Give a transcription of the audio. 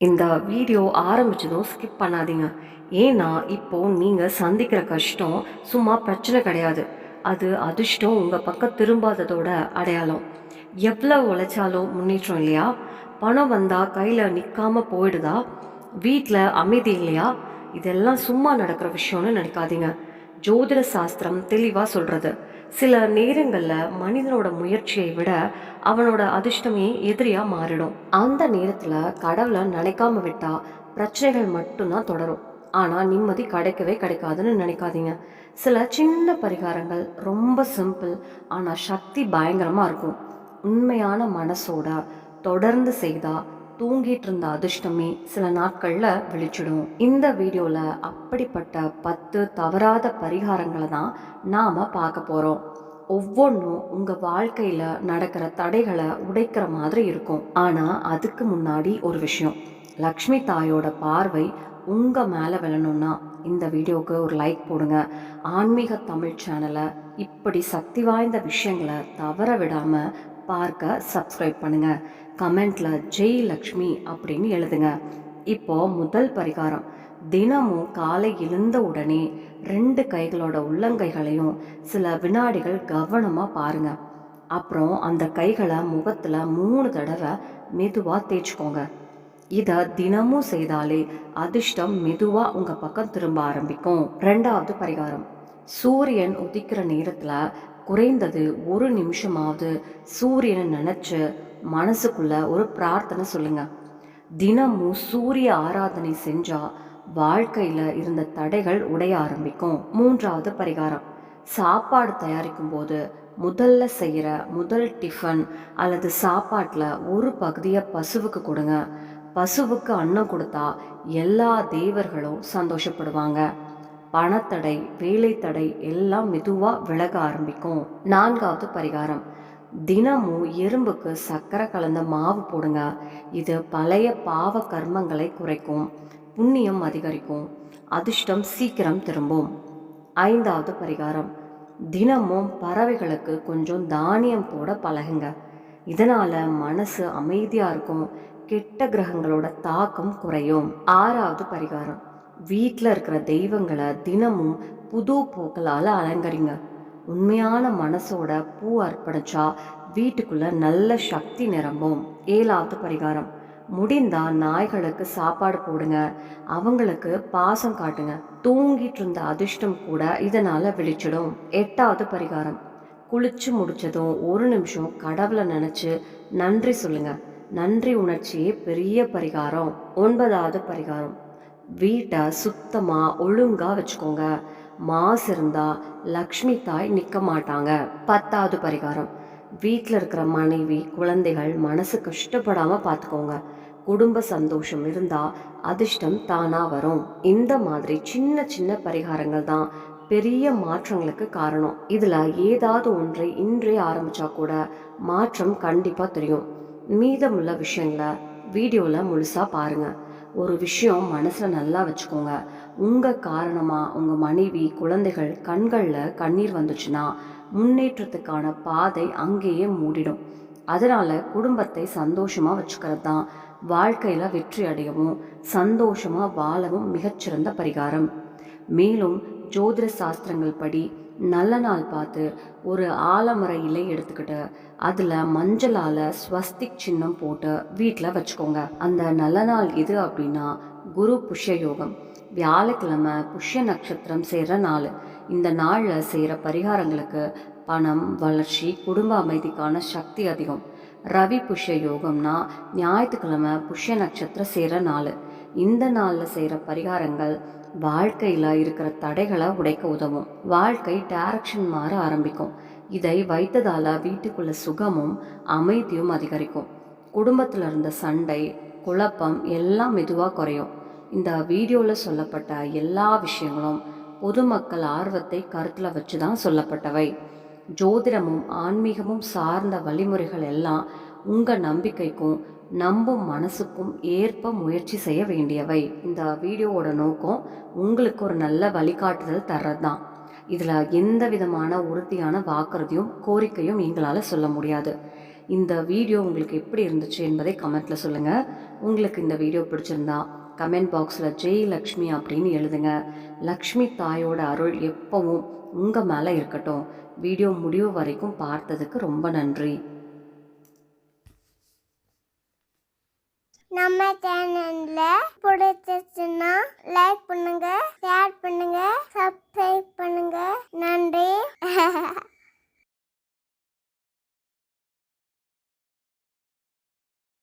இந்த video ஆரம்பிச்சதும் skip பண்ணாதீங்க. ஏன்னா இப்போது நீங்கள் சந்திக்கிற கஷ்டம் சும்மா பிரச்சனை கிடையாது. அது அதிர்ஷ்டம் உங்கள் பக்கம் திரும்பாததோட அடையாளம். எவ்வளோ உழைச்சாலும் முன்னேற்றம் இல்லையா? பணம் வந்தால் கையில் நிற்காமல் போயிடுதா? வீட்டில் அமைதி இல்லையா? இதெல்லாம் சும்மா நடக்கிற விஷயம்னு நினைக்காதீங்க. ஜோதிட சாஸ்திரம் தெளிவாக சொல்கிறது சில நேரங்களில் மனிதனோட முயற்சியை விட அவனோட அதிர்ஷ்டமே எதிரியாக மாறிடும். அந்த நேரத்தில் கடவுளை நினைக்காம விட்டால் பிரச்சனைகள் மட்டும்தான் தொடரும். ஆனால் நிம்மதி கிடைக்கவே கிடைக்காதுன்னு நினைக்காதீங்க. சில சின்ன பரிகாரங்கள் ரொம்ப சிம்பிள் ஆனால் சக்தி பயங்கரமாக இருக்கும். உண்மையான மனசோட தொடர்ந்து செய்தால் தூங்கிட்டு இருந்த அதிர்ஷ்டமே சில நாட்களில் விழிச்சிடும். இந்த வீடியோவில் அப்படிப்பட்ட பத்து தவறாத பரிகாரங்களை தான் நாம் பார்க்க போகிறோம் ஒவ்வொன்றும் உங்கள் வாழ்க்கையில் நடக்கிற தடைகளை உடைக்கிற மாதிரி இருக்கும். ஆனால் அதுக்கு முன்னாடி ஒரு விஷயம். லக்ஷ்மி தாயோட பார்வை உங்கள் மேலே விழணும்னா இந்த வீடியோவுக்கு ஒரு லைக் போடுங்க. ஆன்மீக தமிழ் சேனலை இப்படி சக்தி வாய்ந்த விஷயங்களை தவற விடாமல் பார்க்க சப்ஸ்கிரைப் பண்ணுங்க. கமெண்ட்ல ஜெய் லக்ஷ்மி அப்படின்னு எழுதுங்க. இப்போ முதல் பரிகாரம். தினமும் காலை எழுந்த உடனே ரெண்டு கைகளோட உள்ளங்கைகளையும் சில வினாடிகள் கவனமா பாருங்க. அப்புறம் அந்த கைகளை முகத்துல மூணு தடவை மெதுவா தேய்ச்சிக்கோங்க. இதை தினமும் செய்தாலே அதிர்ஷ்டம் மெதுவா உங்க பக்கம் திரும்ப ஆரம்பிக்கும். ரெண்டாவது பரிகாரம். சூரியன் உதிக்கிற நேரத்தில் குறைந்தது ஒரு நிமிஷமாவது சூரியனை நினச்சி மனசுக்குள்ள ஒரு பிரார்த்தனை சொல்லுங்க. தினமும் சூரிய ஆராதனை செஞ்சா வாழ்க்கையில இருந்த தடைகள் உடைய ஆரம்பிக்கும். மூன்றாவது பரிகாரம். சாப்பாடு தயாரிக்கும் போது முதல்ல செய்கிற முதல் டிஃபன் அல்லது சாப்பாட்டில் ஒரு பகுதியை பசுவுக்கு கொடுங்க. பசுவுக்கு அன்னம் கொடுத்தா எல்லா தேவர்களும் சந்தோஷப்படுவாங்க. பணத்தடை வேலை தடை எல்லாம் மெதுவாக விலக ஆரம்பிக்கும். நான்காவது பரிகாரம். தினமும் எறும்புக்கு சர்க்கரை கலந்த மாவு போடுங்க. இது பழைய பாவ கர்மங்களை குறைக்கும். புண்ணியம் அதிகரிக்கும். அதிர்ஷ்டம் சீக்கிரம் திரும்பும். ஐந்தாவது பரிகாரம். தினமும் பறவைகளுக்கு கொஞ்சம் தானியம் போட பழகுங்க. இதனால் மனசு அமைதியாக இருக்கும். கெட்ட கிரகங்களோட தாக்கம் குறையும். ஆறாவது பரிகாரம். வீட்டில் இருக்கிற தெய்வங்களை தினமும் புது பூக்களால் அலங்கரிங்க. உண்மையான மனசோட பூ அர்ப்பணிச்சா வீட்டுக்குள்ள நல்ல சக்தி நிரம்பும். ஏழாவது பரிகாரம். முடிந்தா நாய்களுக்கு சாப்பாடு போடுங்க. அவங்களுக்கு பாசம் காட்டுங்க. தூங்கிட்டு இருந்த அதிர்ஷ்டம் கூட இதனால விழிச்சிடும் எட்டாவது பரிகாரம். குளிச்சு முடிச்சதும் ஒரு நிமிஷம் கடவுளை நினைச்சு நன்றி சொல்லுங்க. நன்றி உணர்ச்சியே பெரிய பரிகாரம். ஒன்பதாவது பரிகாரம். வீட்டை சுத்தமாக ஒழுங்காக வச்சுக்கோங்க. மாசு இருந்தால் லக்ஷ்மி தாய் நிற்க மாட்டாங்க. பத்தாவது பரிகாரம். வீட்டில் இருக்கிற மனைவி குழந்தைகள் மனசு கஷ்டப்படாமல் பார்த்துக்கோங்க குடும்ப சந்தோஷம் இருந்தால் அதிர்ஷ்டம் தானாக வரும். இந்த மாதிரி சின்ன சின்ன பரிகாரங்கள் தான் பெரிய மாற்றங்களுக்கு காரணம். இதில் ஏதாவது ஒன்றை இன்றே ஆரம்பித்தா கூட மாற்றம் கண்டிப்பாக தெரியும். மீதமுள்ள விஷயங்களை வீடியோவில் முழுசாக பாருங்கள் ஒரு விஷயம் மனசில் நல்லா வச்சுக்கோங்க. உங்கள் காரணமாக உங்கள் மனைவி குழந்தைகள் கண்களில் கண்ணீர் வந்துச்சுன்னா முன்னேற்றத்துக்கான பாதை அங்கேயே மூடிடும். அதனால் குடும்பத்தை சந்தோஷமாக வச்சுக்கிறது தான் வாழ்க்கையில் வெற்றி அடையவும் சந்தோஷமாக வாழவும் மிகச்சிறந்த பரிகாரம். மேலும் ஜோதிட சாஸ்திரங்கள் படி நல்ல நாள் பார்த்து ஒரு ஆலமர இலை எடுத்துக்கிட்டு அதில் மஞ்சளால் ஸ்வஸ்திக் சின்னம் போட்டு வீட்டில் வச்சுக்கோங்க. அந்த நல்ல நாள் இது அப்படின்னா குரு புஷ்ய யோகம். வியாழக்கிழமை புஷ்ய நட்சத்திரம் செய்கிற நாள். இந்த நாளில் செய்கிற பரிகாரங்களுக்கு பணம் வளர்ச்சி குடும்ப அமைதிக்கான சக்தி அதிகம். ரவி புஷ்ய யோகம்னா ஞாயிற்றுக்கிழமை புஷ்ய நட்சத்திரம் செய்கிற நாள். இந்த நாளில் செய்கிற பரிகாரங்கள் வாழ்க்கையில் இருக்கிற தடைகளை உடைக்க உதவும். வாழ்க்கை டைரக்ஷன் மாற ஆரம்பிக்கும். இதை வைத்ததால் வீட்டுக்குள்ள சுகமும் அமைதியும் அதிகரிக்கும். குடும்பத்தில் இருந்த சண்டை குழப்பம் எல்லாம் மெதுவாக குறையும். இந்த வீடியோவில் சொல்லப்பட்ட எல்லா விஷயங்களும் பொதுமக்கள் ஆர்வத்தை கருத்தில் வச்சு தான் சொல்லப்பட்டவை. ஜோதிடமும் ஆன்மீகமும் சார்ந்த வழிமுறைகள் எல்லாம் உங்கள் நம்பிக்கைக்கும் நம்பும் மனசுக்கும் ஏற்ப முயற்சி செய்ய வேண்டியவை. இந்த வீடியோவோட நோக்கம் உங்களுக்கு ஒரு நல்ல வழிகாட்டுதல் தர்றது தான் இதில் எந்த விதமான உறுதியான வாக்குறுதியும் கோரிக்கையும் எங்களால் சொல்ல முடியாது. இந்த வீடியோ உங்களுக்கு எப்படி இருந்துச்சு என்பதை கமெண்ட்டில் சொல்லுங்கள் உங்களுக்கு இந்த வீடியோ பிடிச்சிருந்தா கமெண்ட் பாக்ஸில் ஜெய் லக்ஷ்மி அப்படின்னு எழுதுங்க. லக்ஷ்மி தாயோட அருள் எப்பவும் உங்கள் மேலே இருக்கட்டும். வீடியோ முடிவு வரைக்கும் பார்த்ததுக்கு ரொம்ப நன்றி. நம்ம சேனல்ல பிடிச்சிச்சுன்னா லைக் பண்ணுங்க